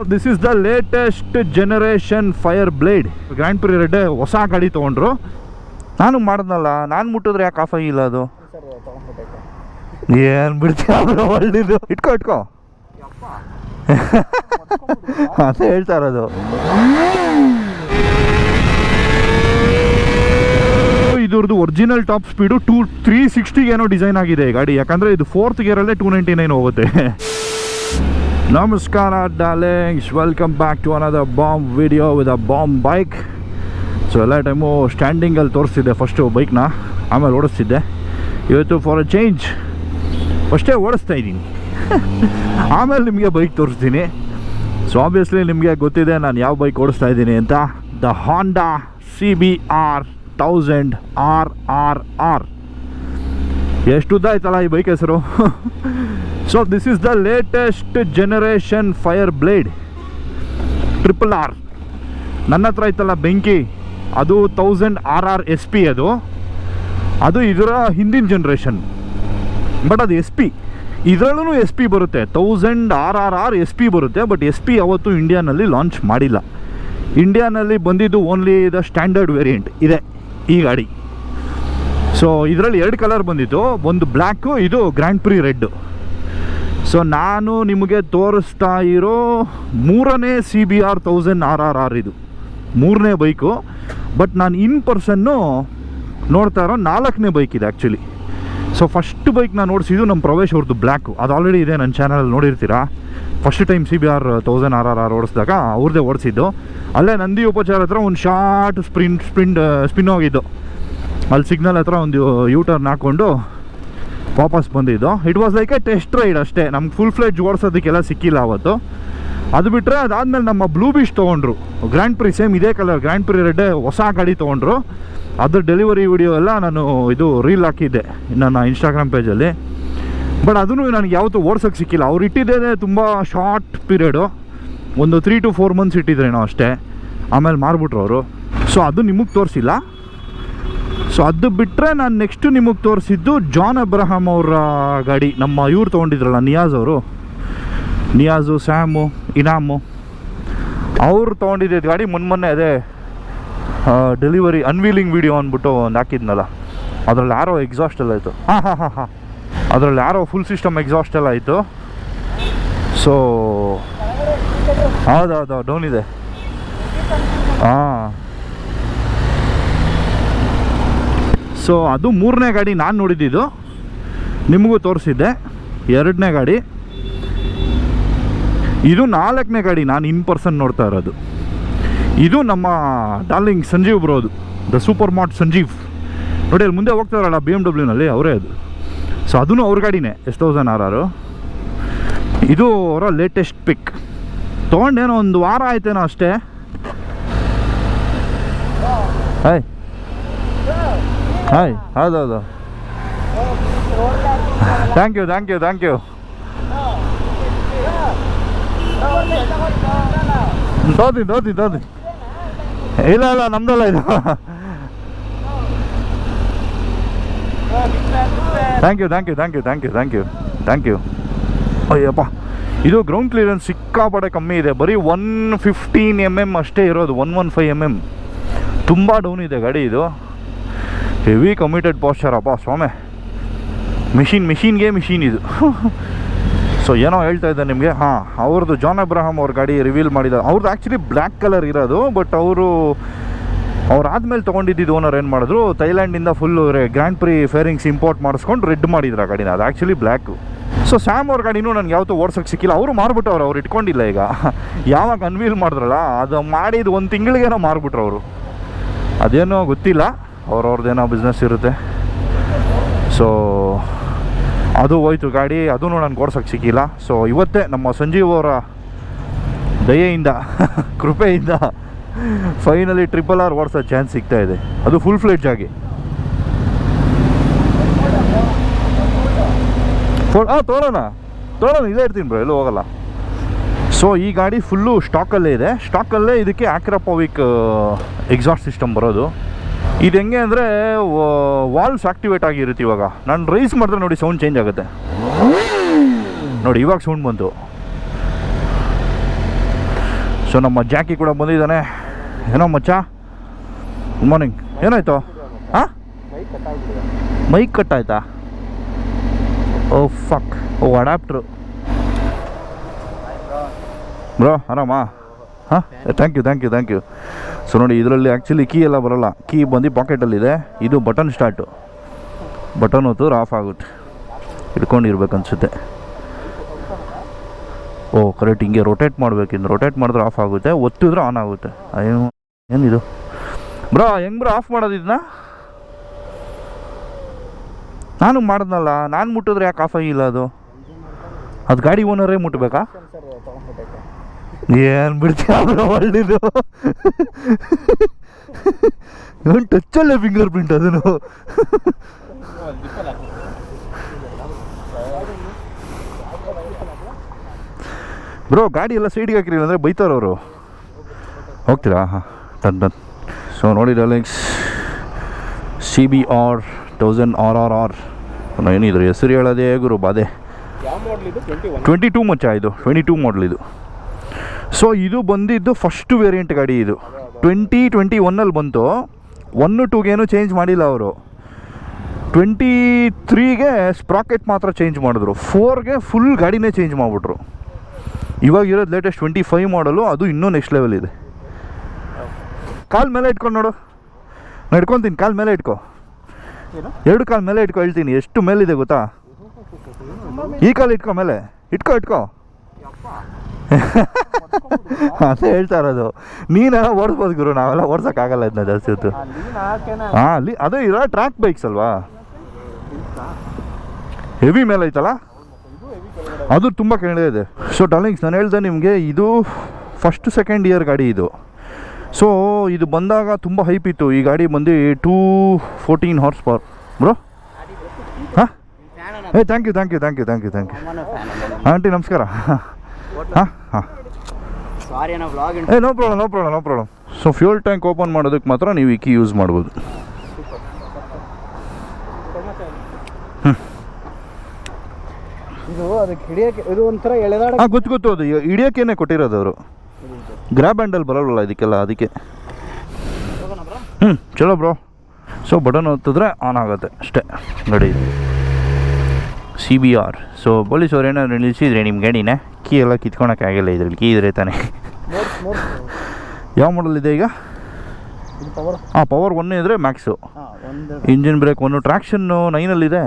This is the latest generation Fireblade grand prix red ಹೊಸ ಗಾಡಿ ತೊಗೊಂಡ್ರು. ನಾನು ಮಾಡಿದ್ನಲ್ಲ ನಾನು ಮುಟ್ಟಿದ್ರೆ ಯಾಕೆ ಆಫ್ ಆಗಿಲ್ಲ ಅದು? ಏನು ಬಿಡ್ತೀಯ ಒಳ್ಳೆದು. ಇಟ್ಕೋ ಇಟ್ಕೋ. ಅಂತ ಹೇಳ್ತಾ ಇರೋದು. ಇದ್ರದ್ದು original top speed two three ಸಿಕ್ಸ್ಟಿಗೆ ಏನೋ ಡಿಸೈನ್ ಆಗಿದೆ ಗಾಡಿ. ಯಾಕಂದರೆ ಇದು ಫೋರ್ತ್ ಗೇರಲ್ಲೇ ಟೂ ನೈಂಟಿ ನೈನ್ ಹೋಗುತ್ತೆ. ನಮಸ್ಕಾರ darlings welcome back to another bomb video with a bomb bike so ಎಲ್ಲ ಟೈಮು ಸ್ಟ್ಯಾಂಡಿಂಗಲ್ಲಿ ತೋರಿಸ್ತಿದ್ದೆ ಫಸ್ಟು ಬೈಕ್ನ ಆಮೇಲೆ ಓಡಿಸ್ತಿದ್ದೆ. ಇವತ್ತು ಫಾರ್ ಅ ಚೇಂಜ್ ಫಸ್ಟೇ ಓಡಿಸ್ತಾ ಇದ್ದೀನಿ. ಆಮೇಲೆ ನಿಮಗೆ ಬೈಕ್ ತೋರಿಸ್ತೀನಿ. ಸೊ ಆಬ್ವಿಯಸ್ಲಿ ನಿಮಗೆ ಗೊತ್ತಿದೆ ನಾನು ಯಾವ ಬೈಕ್ ಓಡಿಸ್ತಾ ಇದ್ದೀನಿ ಅಂತ. The Honda C B R thousand R R R ಎಷ್ಟು ಉದ್ದ ಈ ಬೈಕ್ ಹೆಸರು? So this is the latest generation Fireblade triple R ನನ್ನ ಹತ್ರ ಐತಲ್ಲ ಬೆಂಕಿ. ಅದು thousand R R S P ಅದು. ಅದು ಇದರ ಹಿಂದಿನ ಜನ್ರೇಷನ್ ಬಟ್ ಅದು ಎಸ್ ಪಿ ಇದರಲ್ಲೂ ಎಸ್ ಪಿ ಬರುತ್ತೆ. Thousand R R R S P ಬರುತ್ತೆ. ಬಟ್ ಎಸ್ ಪಿ ಅವತ್ತು ಇಂಡಿಯಾನಲ್ಲಿ ಲಾಂಚ್ ಮಾಡಿಲ್ಲ. ಇಂಡಿಯಾನಲ್ಲಿ ಬಂದಿದ್ದು ಓನ್ಲಿ ದ ಸ್ಟ್ಯಾಂಡರ್ಡ್ ವೇರಿಯಂಟ್ ಇದೆ. ಈ ಗಾಡಿ. ಸೊ ಇದರಲ್ಲಿ ಎರಡು ಕಲರ್ ಬಂದಿತ್ತು. ಒಂದು ಬ್ಲ್ಯಾಕು ಇದು ಗ್ರ್ಯಾಂಡ್ ಪ್ರಿ ರೆಡ್ಡು ಸೊ ನಾನು ನಿಮಗೆ ತೋರಿಸ್ತಾ ಇರೋ ಮೂರನೇ C B R thousand R R R ಇದು. ಮೂರನೇ ಬೈಕು ಬಟ್ ನಾನು ಇನ್ ಪರ್ಸನ್ನು ನೋಡ್ತಾ ಇರೋ ನಾಲ್ಕನೇ ಬೈಕ್ ಇದೆ ಆ್ಯಕ್ಚುಲಿ ಸೊ ಫಸ್ಟ್ ಬೈಕ್ ನಾನು ಓಡಿಸಿದ್ದು ನಮ್ಮ ಪ್ರವೇಶ್ ಅವ್ರದ್ದು ಬ್ಲ್ಯಾಕು ಅದು ಆಲ್ರೆಡಿ ಇದೆ ನನ್ನ ಚಾನಲ್ ನೋಡಿರ್ತೀರಾ? First time C B R thousand R R R ಓಡಿಸಿದಾಗ ಅವ್ರದ್ದೇ ಓಡಿಸಿದ್ದು. ಅಲ್ಲೇ ನಂದಿ ಉಪಚಾರ ಹತ್ರ ಒಂದು ಶಾರ್ಟ್ ಸ್ಪ್ರಿಂಟ್ ಸ್ಪಿನ್ ಸ್ಪಿನ್ ಹೋಗಿದ್ದು. ಅಲ್ಲಿ ಸಿಗ್ನಲ್ ಹತ್ರ ಒಂದು ಯೂ ಟರ್ನ್ ಹಾಕ್ಕೊಂಡು ವಾಪಸ್ ಬಂದಿದ್ದು. It was like a test ride ಅಷ್ಟೇ. ನಮ್ಗೆ ಫುಲ್ ಫ್ಲೈಟ್ ಓಡಿಸೋದಕ್ಕೆಲ್ಲ ಸಿಕ್ಕಿಲ್ಲ ಅವತ್ತು. ಅದು ಬಿಟ್ಟರೆ ಅದಾದಮೇಲೆ ನಮ್ಮ ಬ್ಲೂ ಬೀಚ್ ತೊಗೊಂಡ್ರು. ಗ್ರ್ಯಾಂಡ್ ಪ್ರಿ ಸೇಮ್ ಇದೇ ಕಲರ್ ಗ್ರ್ಯಾಂಡ್ ಪ್ರಿ ರೆಡ್ ಹೊಸ ಗಾಡಿ ತೊಗೊಂಡ್ರು. ಅದ್ರ ಡೆಲಿವರಿ ವಿಡಿಯೋ ಎಲ್ಲ ನಾನು ಇದು ರೀಲ್ ಹಾಕಿದ್ದೆ ನನ್ನ ಇನ್ಸ್ಟಾಗ್ರಾಮ್ ಪೇಜಲ್ಲಿ ಬಟ್ ಅದನ್ನು ನನಗೆ ಯಾವತ್ತೂ ಓಡ್ಸೋಕ್ಕೆ ಸಿಕ್ಕಿಲ್ಲ. ಅವ್ರು ಇಟ್ಟಿದ್ದೇನೆ ತುಂಬ ಶಾರ್ಟ್ ಪೀರಿಯಡು ಒಂದು ತ್ರೀ ಟು ಫೋರ್ ಮಂತ್ಸ್ ಇಟ್ಟಿದ್ರೇನೋ ಅಷ್ಟೇ. ಆಮೇಲೆ ಮಾರ್ಬಿಟ್ರು ಅವರು. ಸೊ ಅದು ನಿಮಗೆ ತೋರಿಸಿಲ್ಲ. ಸೊ ಅದು ಬಿಟ್ಟರೆ ನಾನು ನೆಕ್ಸ್ಟು ನಿಮಗೆ ತೋರಿಸಿದ್ದು ಜಾನ್ ಅಬ್ರಹಾಮ್ ಅವರ ಗಾಡಿ. ನಮ್ಮ ಇವ್ರು ತೊಗೊಂಡಿದ್ರಲ್ಲ, ನಿಯಾಜ್ ಅವರು. ನಿಯಾಜು, ಸ್ಯಾಮು, ಇನಾಮು. ಅವ್ರು ತೊಗೊಂಡಿದ್ದ ಗಾಡಿ ಮೊನ್ನೆ ಅದೇ ಡೆಲಿವರಿ ಅನ್ವೀಲಿಂಗ್ ವಿಡಿಯೋ ಅಂದ್ಬಿಟ್ಟು ಒಂದು ಹಾಕಿದ್ನಲ್ಲ. ಅದರಲ್ಲಿ ಯಾರೋ ಎಕ್ಸಾಸ್ಟ್ ಎಲ್ಲ ಆಯಿತು ಹಾಂ ಹಾಂ ಹಾಂ ಹಾಂ. ಅದರಲ್ಲಿ ಯಾರೋ ಫುಲ್ ಸಿಸ್ಟಮ್ ಎಕ್ಸಾಸ್ಟ್ ಎಲ್ಲ ಆಯಿತು ಸೊ ಹೌದೌದು ಡೌನ್ ಇದೆ. ಹಾಂ. ಸೊ ಅದು ಮೂರನೇ ಗಾಡಿ ನಾನು ನೋಡಿದ್ದು. ನಿಮಗೂ ತೋರಿಸಿದ್ದೆ. ಎರಡನೇ ಗಾಡಿ. ಇದು ನಾಲ್ಕನೇ ಗಾಡಿ ನಾನು ಇನ್ ಪರ್ಸನ್ ನೋಡ್ತಾ ಇರೋದು. ಇದು ನಮ್ಮ ಡಾರ್ಲಿಂಗ್ ಸಂಜೀವ್ ಬರೋದು ದ ಸೂಪರ್ ಮಾರ್ಟ್ ಸಂಜೀವ್. ನೋಡಿ, ಅಲ್ಲಿ ಮುಂದೆ ಹೋಗ್ತಾರಲ್ಲ ಬಿ ಎಂ ಡಬ್ಲ್ಯೂನಲ್ಲಿ ಅವರೇ ಅದು. ಸೊ ಅದೂ ಅವ್ರ ಗಾಡಿನೇ, ಎಸ್ ತೌಸಂಡ್ ಆರ್ ಆರು. ಇದು ಅವರ ಲೇಟೆಸ್ಟ್ ಪಿಕ್ ತೊಗೊಂಡೇನೋ ಒಂದು ವಾರ ಆಯ್ತೇನೋ ಅಷ್ಟೇ. ಹಾಯ್ ಹಾಯ್ ಹೌದೌದು. Thank you thank you thank you ದೋತಿ ದೋತಿ ದೋತಿ ಇಲ್ಲ ಇಲ್ಲ, ನಮ್ದಲ್ಲ ಇದು. Thank you thank you thank you thank you thank you thank you Ayyappa, ಇದು ಗ್ರೌಂಡ್ ಕ್ಲಿಯರೆನ್ಸ್ ಸಿಕ್ಕಾಪಟ್ಟೆ ಕಮ್ಮಿ ಇದೆ. ಬರೀ ಒನ್ ಫಿಫ್ಟೀನ್ ಎಂ ಎಂ ಅಷ್ಟೇ ಇರೋದು one one five M M ತುಂಬ ಡೌನ್ ಇದೆ ಗಾಡಿ ಇದು. ಹೆವಿ ಕಮಿಟೆಡ್ ಅಪ್ಪ ಸ್ವಾಮಿ ಮಿಷಿನ್ ಮಿಷಿನ್ಗೆ ಮಿಷಿನ್ ಇದು. ಸೊ ಏನೋ ಹೇಳ್ತಾ ಇದ್ದೆ ನಿಮಗೆ? ಹಾಂ, ಅವ್ರದ್ದು ಜಾನ್ ಅಬ್ರಹಾಮ್ ಅವ್ರ ಗಾಡಿ ರಿವೀಲ್ ಮಾಡಿದ ಅವ್ರದ್ದು ಆ್ಯಕ್ಚುಲಿ ಬ್ಲ್ಯಾಕ್ ಕಲರ್ ಇರೋದು ಬಟ್ ಅವರು, ಅವ್ರು ಆದಮೇಲೆ ತೊಗೊಂಡಿದ್ದು ಓನರ್ ಏನು ಮಾಡಿದ್ರು? ಥೈಲ್ಯಾಂಡಿಂದ full grand prix fairings import ಮಾಡಿಸ್ಕೊಂಡು ರೆಡ್ ಮಾಡಿದ್ರು ಆ ಗಾಡಿನ. ಅದು ಆ್ಯಕ್ಚುಲಿ ಬ್ಲ್ಯಾಕು ಸೊ ಸ್ಯಾಮ್ ಅವ್ರ ಗಾಡಿನೂ ನನಗೆ ಯಾವತ್ತೂ ಓಡ್ಸೋಕ್ಕೆ ಸಿಕ್ಕಿಲ್ಲ. ಅವರು ಮಾರ್ಬಿಟ್ಟವ್ರು ಅವ್ರು ಇಟ್ಕೊಂಡಿಲ್ಲ ಈಗ. ಯಾವಾಗ ಅನ್ವೀಲ್ ಮಾಡಿದ್ರಲ್ಲ, ಅದು ಮಾಡಿದ ಒಂದು ತಿಂಗಳಿಗೇನೋ ಮಾರ್ಬಿಟ್ರು ಅವರು. ಅದೇನೋ ಗೊತ್ತಿಲ್ಲ. ಅವ್ರವ್ರದ್ದೇನೋ ಬಿಸ್ನೆಸ್ ಇರುತ್ತೆ. ಸೊ ಅದು ಹೋಯ್ತು ಗಾಡಿ ಅದೂ ನಾನು ಓಡ್ಸೋಕ್ಕೆ ಸಿಕ್ಕಿಲ್ಲ. ಸೊ ಇವತ್ತೇ ನಮ್ಮ ಸಂಜೀವ್ ಅವರ ದಯೆಯಿಂದ, ಕೃಪೆಯಿಂದ ಫೈನಲಿ ಟ್ರಿಪಲ್ ಆರ್ ಓಡಿಸೋ ಚಾನ್ಸ್ ಸಿಗ್ತಾ ಇದೆ. ಅದು ಫುಲ್ ಫ್ಲೆಡ್ಜ್ ಆಗಿ. ಹಾಂ ತೋರೋಣ ತೋರೋಣ ಇಲ್ಲೇ ಇರ್ತೀನಿ ಬ್ರೋ ಎಲ್ಲೂ ಹೋಗಲ್ಲ. ಸೊ ಈ ಗಾಡಿ ಫುಲ್ಲು ಸ್ಟಾಕಲ್ಲೇ ಇದೆ. ಸ್ಟಾಕಲ್ಲೇ ಇದಕ್ಕೆ ಆಕ್ರಪೋವಿಕ್ ಎಕ್ಸಾಸ್ಟ್ ಸಿಸ್ಟಮ್ ಬರೋದು. ಇದು ಹೆಂಗೆ ಅಂದರೆ ವಾಲ್ವ್ಸ್ ಆಕ್ಟಿವೇಟ್ ಆಗಿರುತ್ತೆ ಇವಾಗ. ನಾನು ರೈಸ್ ಮಾಡಿದ್ರೆ ನೋಡಿ ಸೌಂಡ್ ಚೇಂಜ್ ಆಗುತ್ತೆ. ನೋಡಿ, ಇವಾಗ ಸೌಂಡ್ ಬಂತು. ಸೊ ನಮ್ಮ ಜಾಕಿ ಕೂಡ ಬಂದಿದ್ದಾನೆ. ಏನೋ ಮಚ್ಚ? ಗುಡ್ ಮಾರ್ನಿಂಗ್ ಏನಾಯ್ತು? ಹಾಂ? ಮೈಕ್ ಆಯ್ತಾ? Oh fuck oh adapter bro ಆರಾಮಾ? ಹಾಂ thank you thank you thank you so ನೋಡಿ, ಇದರಲ್ಲಿ ಆ್ಯಕ್ಚುಲಿ ಕೀ ಎಲ್ಲ ಬರೋಲ್ಲ. ಕೀ ಬಂದು ಪಾಕೆಟಲ್ಲಿದೆ ಇದು. ಬಟನ್ ಸ್ಟಾರ್ಟು ಬಟನ್ ಹೊತ್ತಿದ್ರೆ ಆಫ್ ಆಗುತ್ತೆ. ಹಿಡ್ಕೊಂಡಿರ್ಬೇಕು ಅನ್ಸುತ್ತೆ. ಓ ಕರೆಕ್ಟ್ ಹಿಂಗೆ ರೊಟೇಟ್ ಮಾಡ್ಬೇಕಿನ್ನು ರೊಟೇಟ್ ಮಾಡಿದ್ರೆ ಆಫ್ ಆಗುತ್ತೆ. ಒತ್ತಿದ್ರೆ ಆನ್ ಆಗುತ್ತೆ. ಅಯ್ಯೋ, ಏನಿದು? ಬ್ರಾ, ಹೆಂಗೆ ಬ್ರಾ ಆಫ್ ಮಾಡೋದು ಇದನ್ನ? ನಾನು ಮಾಡಿದ್ನಲ್ಲ. ನಾನು ಮುಟ್ಟಿದ್ರೆ ಯಾಕೆ ಆಫ್ ಆಗಿಲ್ಲ ಅದು? ಅದು ಗಾಡಿ ಓನರೇ ಮುಟ್ಬೇಕಾ? ಏನು ಬಿಡ್ತೀಯ ಬ್ರೋ ಒಳ್ಳೆದು? ಇವನು ಟಚ್ಚಲ್ಲೇ ಫಿಂಗರ್ ಪ್ರಿಂಟ್ ಅದನ್ನು? ಬ್ರೋ ಗಾಡಿ ಎಲ್ಲ ಸೈಡ್ಗೆ ಹಾಕಿರಿ ಅಂದರೆ ಬೈತಾರವರು ಹೋಗ್ತೀರಾ? ಹಾಂ ಟನ್ ಸೊ ನೋಡಿ darlings C B R thousand R R R ಏನಿದ್ರು ಹೆಸರು ಹೇಳೋದೇ ಗುರು ಬಾಧೆ. ಟ್ವೆಂಟಿ ಟೂ ಮಚ್ಚ ಇದು? ಟ್ವೆಂಟಿ ಟೂ ಮಾಡಲ್ ಇದು. ಸೊ ಇದು ಬಂದಿದ್ದು ಫಸ್ಟ್ ವೇರಿಯಂಟ್ ಗಾಡಿ ಇದು. ಟ್ವೆಂಟಿ ಟ್ವೆಂಟಿ ಒನ್ನಲ್ಲಿ ಬಂತು ಒನ್ನು ಟೂಗೇನು ಚೇಂಜ್ ಮಾಡಿಲ್ಲ ಅವರು. ಟ್ವೆಂಟಿ ತ್ರೀಗೆ ಸ್ಪ್ರಾಕೆಟ್ ಮಾತ್ರ ಚೇಂಜ್ ಮಾಡಿದ್ರು. ಫೋರ್ಗೆ ಫುಲ್ ಗಾಡಿನೇ ಚೇಂಜ್ ಮಾಡಿಬಿಟ್ರು. ಇವಾಗ ಇರೋದು ಲೇಟೆಸ್ಟ್ ಟ್ವೆಂಟಿ ಫೈವ್ ಮಾಡಲು ಅದು ಇನ್ನೂ ನೆಕ್ಸ್ಟ್ ಲೆವೆಲ್ ಇದೆ. ಕಾಲ್ ಮೇಲೆ ಇಟ್ಕೊಂಡು ನೋಡು. ನಾನು ಇಟ್ಕೊತೀನಿ ಕಾಲ್ ಮೇಲೆ ಇಟ್ಕೊ? ಎರಡು ಕಾಲ್ ಮೇಲೆ ಇಟ್ಕೊ, ಹೇಳ್ತೀನಿ. ಎಷ್ಟು ಮೇಲಿದೆ ಗೊತ್ತಾ? ಈ ಕಾಲು ಇಟ್ಕೊ ಮೇಲೆ. ಇಟ್ಕೊ ಇಟ್ಕೊ. ಅದೇ ಹೇಳ್ತಾ ಇರೋದು. ನೀನೆಲ್ಲ ಓಡಿಸ್ಬೋದು ಗುರು ನಾವೆಲ್ಲ ಓಡ್ಸೋಕ್ಕಾಗಲ್ಲ ಇದನ್ನ ಜಾಸ್ತಿ ಹೊತ್ತು. ಹಾಂ ಅಲ್ಲಿ ಅದೇ ಇರೋ ಟ್ರ್ಯಾಕ್ ಬೈಕ್ಸ್ ಅಲ್ವಾ? ಹೆವಿ ಮೇಲೆ ಐತಲ್ಲ? ಅದು ತುಂಬ ಕೆಳಗಡೆ ಇದೆ. ಸೊ ಡಾರ್ಲಿಂಗ್ಸ್ ನಾನು ಹೇಳ್ದೆ ನಿಮಗೆ ಇದು ಫಸ್ಟ್ ಸೆಕೆಂಡ್ ಇಯರ್ ಗಾಡಿ ಇದು. ಸೊ ಇದು ಬಂದಾಗ ತುಂಬ ಹೈಪ್ ಇತ್ತು. ಈ ಗಾಡಿ ಬಂದು two fourteen horse power bro ಹಾಂ? ಏ thank you thank you thank you thank you thank you aunty ನಮಸ್ಕಾರ. ಹಾಂ ಹಾಂ sorry no problem no problem no problem so fuel tank open ಮಾಡೋದಕ್ಕೆ ಮಾತ್ರ ನೀವು ಈ ಕೀ ಯೂಸ್ ಮಾಡ್ಬೋದು. ಇದು ಅದಕ್ಕೆ ಹಿಡಿಯಕ್ಕೆ ಇದು ಒಂಥರ ಎಳೆದಾಡ ಹಾಂ ಗೊತ್ತು ಗೊತ್ತು. ಅದು ಹಿಡಿಯೋಕೇನೆ ಕೊಟ್ಟಿರೋದು ಅವರು. ಗ್ರ್ಯಾಬ್ ಹ್ಯಾಂಡಲ್ ಬರೋಲ್ಲ ಇದಕ್ಕೆಲ್ಲ ಅದಕ್ಕೆ. ಹ್ಞೂ ಚಲೋ ಬ್ರೋ ಸೊ ಬಟನ್ ಒತ್ತಿದ್ರೆ ಆನ್ ಆಗುತ್ತೆ ಅಷ್ಟೇ. ಗಾಡಿ ಸಿ ಬಿ ಆರ್ ಸೊ ಪೊಲೀಸವ್ರು ಏನಾದ್ರು ನಿಲ್ಲಿಸಿದ್ರೆ ನಿಮ್ಮ ಗಾಡಿನ. ಕೀ ಎಲ್ಲ ಕಿತ್ಕೊಳಕ್ಕೆ ಆಗಿಲ್ಲ ಇದ್ರಲ್ಲಿ. ಕೀ ಇದ್ರೆ ತಾನೆ. ಯಾವ ಮಾಡಲ್ ಇದೆ ಈಗ? ಹಾಂ ಪವರ್ ಒನ್ ಇದ್ದರೆ max engine brake one traction ನೈನಲ್ಲಿದೆ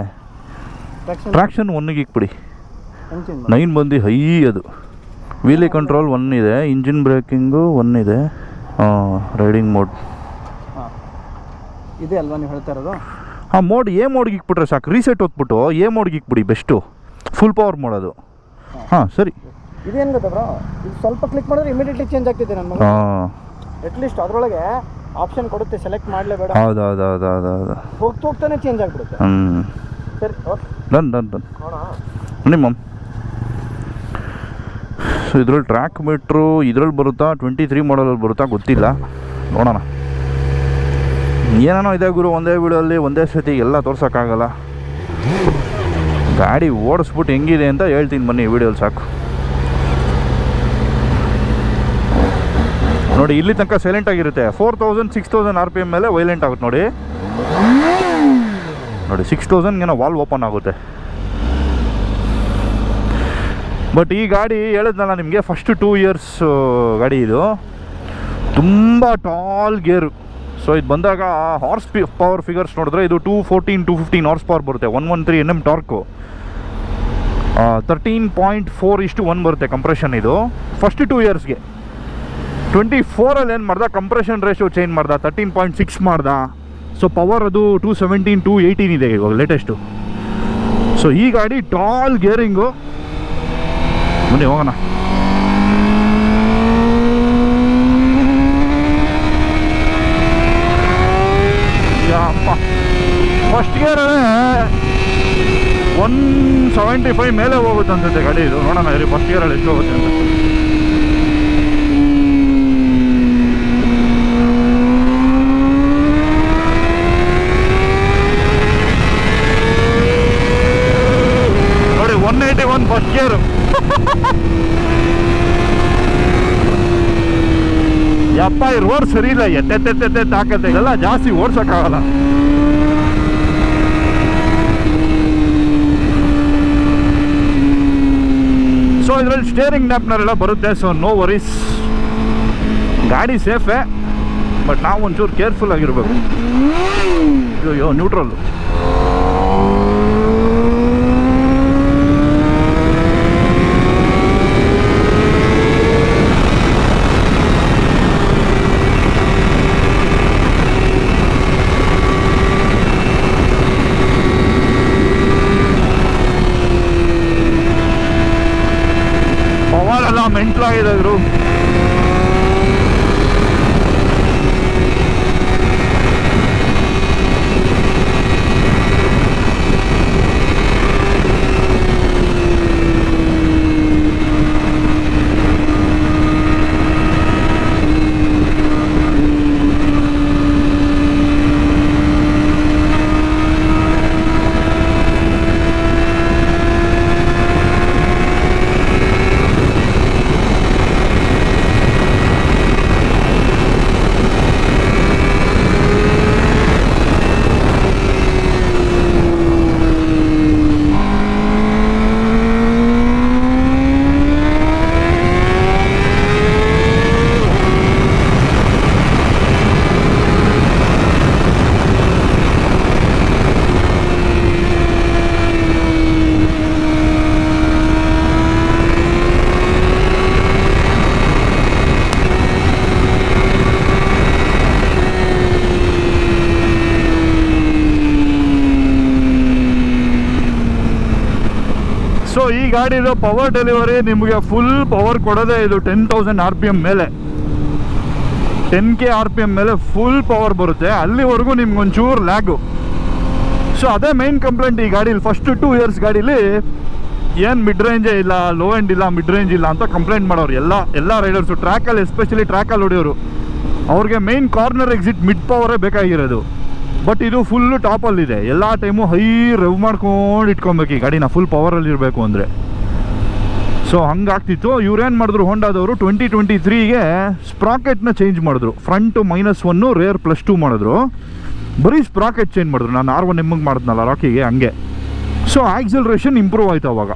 traction traction ಒನ್ನಿಗೆ ಇಕ್ಬಿಡಿ. ನೈನ್ ಬಂದು ಹೈ ಅದು. ವೀಲಿ ಕಂಟ್ರೋಲ್ ಒನ್ ಇದೆ ಇಂಜಿನ್ ಬ್ರೇಕಿಂಗು ಒನ್ ಇದೆ ರೈಡಿಂಗ್ ಮೋಡ್ ಹಾಂ. ಇದೆ ಅಲ್ವಾ ನೀವು ಹೇಳ್ತಾ ಇರೋದು? ಹಾಂ ಮೋಡ್ ಎ ಮೋಡ್ಗೆ ಇಕ್ಬಿಟ್ರೆ ಸಾಕು. ರೀಸೆಟ್ ಹೊತ್ಬಿಟ್ಟು ಎ ಮೋಡ್ಗೆ ಇಕ್ಬಿಡಿ ಬೆಸ್ಟು ಫುಲ್ ಪವರ್ ಮಾಡೋದು ಹಾಂ. ಸರಿ. ಇದೇನು ಗೊತ್ತಾ ಬ್ರೋ ಇದು ಸ್ವಲ್ಪ ಕ್ಲಿಕ್ ಮಾಡಿದ್ರೆ ಇಮಿಡಿಯೇಟ್ಲಿ ಚೇಂಜ್ ಆಗ್ತಿದೆ ನನ್ನ ಮಗ. ಹಾಂ. ಅಟ್ಲೀಸ್ಟ್ ಅದರೊಳಗೆ ಆಪ್ಷನ್ ಕೊಡುತ್ತೆ ಸೆಲೆಕ್ಟ್ ಮಾಡಲೇಬೇಡ. ಹೌದು ಹೌದು ಹೌದು ಹೌದು ಹೌದು. ಹೋಗ್ತಾ ಹೋಗ್ತಾನೆ ಚೇಂಜ್ ಆಗ್ಬಿಡುತ್ತೆ. ಹ್ಞೂ ಸರಿ ಓಕೆ. Done done done. ನೋಡೋಣ. ನೋಡಿ ಮಮ್ ಸೊ ಇದ್ರಲ್ಲಿ ಟ್ರ್ಯಾಕ್ ಮೀಟ್ರು ಇದ್ರಲ್ಲಿ ಬರುತ್ತಾ? ಟ್ವೆಂಟಿ ತ್ರೀ ಮಾಡಲಲ್ಲಿ ಬರುತ್ತಾ? ಗೊತ್ತಿಲ್ಲ. ನೋಡೋಣ. ಏನೇನೋ ಇದೆ ಗುರು ಒಂದೇ ವೀಡಿಯೋಲ್ಲಿ ಒಂದೇ ಸತಿ ಎಲ್ಲ ತೋರ್ಸೋಕ್ಕಾಗಲ್ಲ. ಗಾಡಿ ಓಡಿಸ್ಬಿಟ್ಟು ಹೆಂಗಿದೆ ಅಂತ ಹೇಳ್ತೀನಿ ಬನ್ನಿ ವಿಡಿಯೋಲಿ ಸಾಕು. ನೋಡಿ, ಇಲ್ಲಿ ತನಕ ಸೈಲೆಂಟ್ ಆಗಿರುತ್ತೆ. Four thousand six thousand R P M ಮೇಲೆ ವೈಲೆಂಟ್ ಆಗುತ್ತೆ ನೋಡಿ. ನೋಡಿ ಸಿಕ್ಸ್ ತೌಸಂಡ್ಗೇನೋ ವಾಲ್ ಓಪನ್ ಆಗುತ್ತೆ. ಬಟ್ ಈ ಗಾಡಿ ಹೇಳಿದ್ನಲ್ಲ ನಿಮಗೆ ಫಸ್ಟ್ ಟೂ ಇಯರ್ಸ್ ಗಾಡಿ ಇದು. ತುಂಬ ಟಾಲ್ ಗೇರು ಸೊ ಇದು ಬಂದಾಗ ಹಾರ್ಸ್ ಪಿ ಪವರ್ ಫಿಗರ್ಸ್ ನೋಡಿದ್ರೆ ಇದು two fourteen to fifteen horse power ಬರುತ್ತೆ. One one three N M torque thirteen point four ಇಷ್ಟು ಒನ್ ಬರುತ್ತೆ ಕಂಪ್ರೆಷನ್ ಇದು. ಫಸ್ಟ್ ಟೂ ಇಯರ್ಸ್ಗೆ ಟ್ವೆಂಟಿ ಫೋರಲ್ಲಿ ಏನು ಮಾಡ್ದ? ಕಂಪ್ರೆಷನ್ ರೇಷೋ ಚೇಂಜ್ ಮಾಡ್ದ. ತರ್ಟೀನ್ ಪಾಯಿಂಟ್ ಸಿಕ್ಸ್ ಮಾಡ್ದ. ಸೊ ಪವರ್ ಅದು ಟೂ ಸೆವೆಂಟೀನ್ ಟೂ ಏಯ್ಟೀನ್ ಇದೆ ಇವಾಗ ಲೇಟೆಸ್ಟು ಸೊ ಈ ಗಾಡಿ ಟಾಲ್ ಗೇರಿಂಗು ಬನ್ನಿ ಹೋಗೋಣ. ಅಪ್ಪ first gear one seventy five ಮೇಲೆ ಹೋಗುತ್ತೆ ಅನ್ಸುತ್ತೆ ಗಾಡಿ ಇದು. ನೋಡೋಣ ಇರಿ ಫಸ್ಟ್ ಗೇರಲ್ಲಿ ಎಷ್ಟು ಹೋಗುತ್ತೆ ಅಂತ. ನೋಡಿ one eighty one first gear ಯಪ್ಪ ಈ ರೋಡ್ ಸರಿ ಇಲ್ಲ ಎತ್ತೆತ್ತೆತ್ತೆ ಹಾಕತ್ತೆ ಇದೆಲ್ಲ ಜಾಸ್ತಿ ಓಡ್ಸೋಕ್ಕಾಗಲ್ಲ. ಸೊ ಇದರಲ್ಲಿ ಸ್ಟೇರಿಂಗ್ ನ್ಯಾಪ್ನರೆಲ್ಲ ಬರುತ್ತೆ ಸೊ ನೋ ವರೀಸ್ ಗಾಡಿ ಸೇಫೇ ಬಟ್ ನಾವು ಒಂಚೂರು ಕೇರ್ಫುಲ್ ಆಗಿರ್ಬೇಕು. ಅಯ್ಯೋ ನ್ಯೂಟ್ರಲ್ಲು ಪವರ್ ಎಲ್ಲ ಮೆಂಟ್ಲಾಗಿದೆ ಇದ್ರು ಈ ಪವರ್ ಡೆಲಿವರಿ ನಿಮಗೆ ಫುಲ್ ಪವರ್ ಕೊಡೋದೇ ಇದು ten thousand R P M ಮೇಲೆ. Ten K R P M ಮೇಲೆ ಫುಲ್ ಪವರ್ ಬರುತ್ತೆ. ಅಲ್ಲಿವರೆಗೂ ನಿಮ್ಗೆ ಒಂಚೂರು ಲ್ಯಾಗು ಸೊ ಅದೇ ಮೈನ್ ಕಂಪ್ಲೇಂಟ್ ಈ ಗಾಡೀಲಿ. ಫಸ್ಟ್ ಟೂ ಇಯರ್ಸ್ ಗಾಡೀಲಿ ಏನು ಮಿಡ್ ರೇಂಜೇ ಇಲ್ಲ ಲೋ ಎಂಡ್ ಇಲ್ಲ ಮಿಡ್ ರೇಂಜ್ ಇಲ್ಲ ಅಂತ ಕಂಪ್ಲೇಂಟ್ ಮಾಡೋರು ಎಲ್ಲ ಎಲ್ಲ ರೈಡರ್ಸು ಟ್ರ್ಯಾಕಲ್ಲಿ ಎಸ್ಪೆಷಲಿ ಟ್ರ್ಯಾಕಲ್ಲಿ ಹೊಡೆಯೋರು. ಅವ್ರಿಗೆ ಮೈನ್ ಕಾರ್ನರ್ ಎಕ್ಸಿಟ್ ಮಿಡ್ ಪವರೇ ಬೇಕಾಗಿರೋದು. ಬಟ್ ಇದು ಫುಲ್ಲು ಟಾಪಲ್ಲಿದೆ ಎಲ್ಲ ಟೈಮು ಹೈ ರೆವ್ ಮಾಡ್ಕೊಂಡು ಇಟ್ಕೊಬೇಕು ಈ ಗಾಡಿನ. ಫುಲ್ ಪವರಲ್ಲಿ ಇರಬೇಕು ಅಂದರೆ. ಸೊ ಹಂಗಾಗ್ತಿತ್ತು. ಇವ್ರೇನು ಮಾಡಿದ್ರು? ಹೊಂಡಾದವರು ಟ್ವೆಂಟಿ ಟ್ವೆಂಟಿ ತ್ರೀಗೆ ಸ್ಪ್ರಾಕೆಟ್ನ ಚೇಂಜ್ ಮಾಡಿದ್ರು. Front minus one rear plus two ಮಾಡಿದ್ರು. ಬರೀ ಸ್ಪ್ರಾಕೆಟ್ ಚೇಂಜ್ ಮಾಡಿದ್ರು. ನಾನು ಆರ್ ಒನ್ ಎಮ್ಮಗೆ ಮಾಡಿದ್ನಲ್ಲ ರಾಕಿಗೆ ಹಂಗೆ. ಸೊ ಆಕ್ಸಲ್ರೇಷನ್ ಇಂಪ್ರೂವ್ ಆಯ್ತು ಅವಾಗ.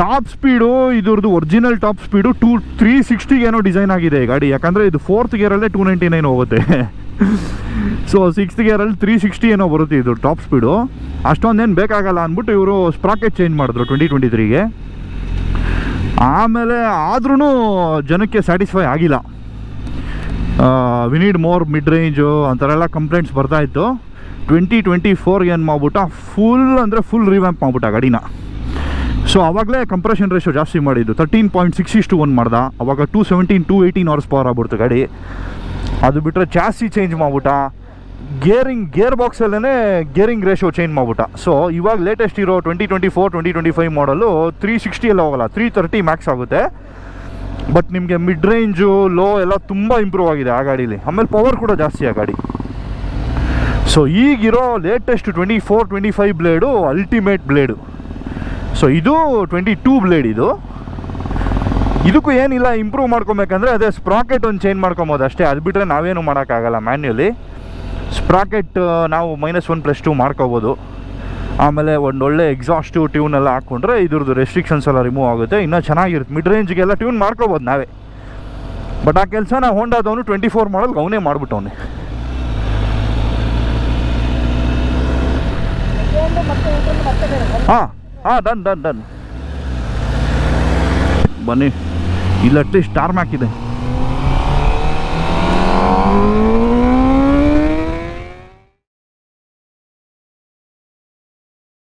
ಟಾಪ್ ಸ್ಪೀಡು ಇದ್ರದ್ದು original top speed two three ಸಿಕ್ಸ್ಟಿಗೆ ಏನೋ ಡಿಸೈನ್ ಆಗಿದೆ ಗಾಡಿ. ಯಾಕಂದರೆ ಇದು ಫೋರ್ತ್ ಗೇರಲ್ಲೇ ಟೂ ನೈಂಟಿ ನೈನ್ ಹೋಗುತ್ತೆ. ಸೊ ಸಿಕ್ಸ್ತ್ ಗೇರಲ್ಲಿ ತ್ರೀ ಸಿಕ್ಸ್ಟಿ ಏನೋ ಬರುತ್ತೆ ಇದು ಟಾಪ್ ಸ್ಪೀಡು ಅಷ್ಟೊಂದೇನು ಬೇಕಾಗಲ್ಲ ಅಂದ್ಬಿಟ್ಟು ಇವರು ಸ್ಪ್ರಾಕೆಟ್ ಚೇಂಜ್ ಮಾಡಿದ್ರು ಟ್ವೆಂಟಿ ಟ್ವೆಂಟಿ ತ್ರೀಗೆ ಆಮೇಲೆ ಆದ್ರೂ ಜನಕ್ಕೆ ಸ್ಯಾಟಿಸ್ಫೈ ಆಗಿಲ್ಲ. We need more mid range ಅಂತರೆಲ್ಲ ಎಲ್ಲ ಕಂಪ್ಲೇಂಟ್ಸ್ ಬರ್ತಾ ಇತ್ತು. ಟ್ವೆಂಟಿ ಟ್ವೆಂಟಿ ಫೋರ್ಗೆ ಏನು ಮಾಡ್ಬಿಟ್ಟ ಫುಲ್ ಅಂದರೆ ಫುಲ್ ರಿವ್ಯಾಂಪ್ ಮಾಡ್ಬಿಟ್ಟ ಗಾಡಿನ. ಸೊ ಅವಾಗಲೇ ಕಂಪ್ರೆಷನ್ ರೇಷೋ ಜಾಸ್ತಿ ಮಾಡಿದ್ದು. ತರ್ಟೀನ್ ಪಾಯಿಂಟ್ ಸಿಕ್ಸ್ ಇಷ್ಟು ಒನ್ ಮಾಡ್ದ. ಅವಾಗ to seventeen to eighteen horse power ಆಗ್ಬಿಡ್ತು ಗಾಡಿ. ಅದು ಬಿಟ್ಟರೆ ಜಾಸ್ತಿ ಚೇಂಜ್ ಮಾಡ್ಬಿಟ್ಟ. ಗೇರಿಂಗ್, ಗೇರ್ ಬಾಕ್ಸಲ್ಲೇ ಗೇರಿಂಗ್ ರೇಷೋ ಚೇಂಜ್ ಮಾಡ್ಬಿಟ್ಟ. ಸೊ ಇವಾಗ ಲೇಟೆಸ್ಟ್ ಇರೋ twenty twenty four twenty twenty five ಮಾಡಲು ತ್ರೀ ಸಿಕ್ಸ್ಟಿ ಎಲ್ಲ ಹೋಗಲ್ಲ ತ್ರೀ ತರ್ಟಿ ಮ್ಯಾಕ್ಸ್ ಆಗುತ್ತೆ. ಬಟ್ ನಿಮಗೆ ಮಿಡ್ ರೇಂಜು ಲೋ ಎಲ್ಲ ತುಂಬ ಇಂಪ್ರೂವ್ ಆಗಿದೆ ಆ ಗಾಡೀಲಿ. ಆಮೇಲೆ ಪವರ್ ಕೂಡ ಜಾಸ್ತಿ ಆ ಗಾಡಿ. ಸೊ ಈಗಿರೋ latest twenty four twenty five blade ultimate blade so ಇದು ಟ್ವೆಂಟಿ ಟೂ ಬ್ಲೇಡ್ ಇದು. ಇದಕ್ಕೂ ಏನಿಲ್ಲ ಇಂಪ್ರೂವ್ ಮಾಡ್ಕೊಬೇಕಂದ್ರೆ ಅದೇ ಸ್ಪ್ರಾಕೆಟ್ ಒಂದು ಚೇಂಜ್ ಮಾಡ್ಕೊಬೋದು ಅಷ್ಟೇ. ಅದು ಬಿಟ್ಟರೆ ನಾವೇನು ಮಾಡೋಕ್ಕಾಗಲ್ಲ ಮ್ಯಾನ್ಯಲಿ ಸ್ಪ್ರಾಕೆಟ್ uh, ನಾವು ಮೈನಸ್ ಒನ್ ಪ್ಲಸ್ ಟು ಮಾಡ್ಕೋಬೋದು. ಆಮೇಲೆ ಒಂದು ಒಳ್ಳೆ ಎಕ್ಸಾಸ್ಟಿವ್ ಟ್ಯೂನ್ ಎಲ್ಲ ಹಾಕ್ಕೊಂಡ್ರೆ ಇದ್ರದ್ದು ರೆಸ್ಟ್ರಿಕ್ಷನ್ಸ್ ಎಲ್ಲ ರಿಮೂವ್ ಆಗುತ್ತೆ. ಇನ್ನೂ ಚೆನ್ನಾಗಿರುತ್ತೆ. ಮಿಡ್ ರೇಂಜ್ಗೆಲ್ಲ ಟ್ಯೂನ್ ಮಾಡ್ಕೋಬೋದು ನಾವೇ. ಬಟ್ ಆ ಕೆಲಸ ನಾವು ಹೋಂಡಾದವನು ಟ್ವೆಂಟಿ ಫೋರ್ ಮಾಡಲ್ಗೆ ಅವನೇ ಮಾಡಿಬಿಟ್ಟವನೇ. ಹಾಂ ಹಾಂ ಡನ್ ಡನ್ ಡನ್ ಬನ್ನಿ. ಇಲ್ಲ ಅಟ್ಲೀಸ್ಟ್ ಟಾರ್ಮ್ ಹಾಕಿದೆ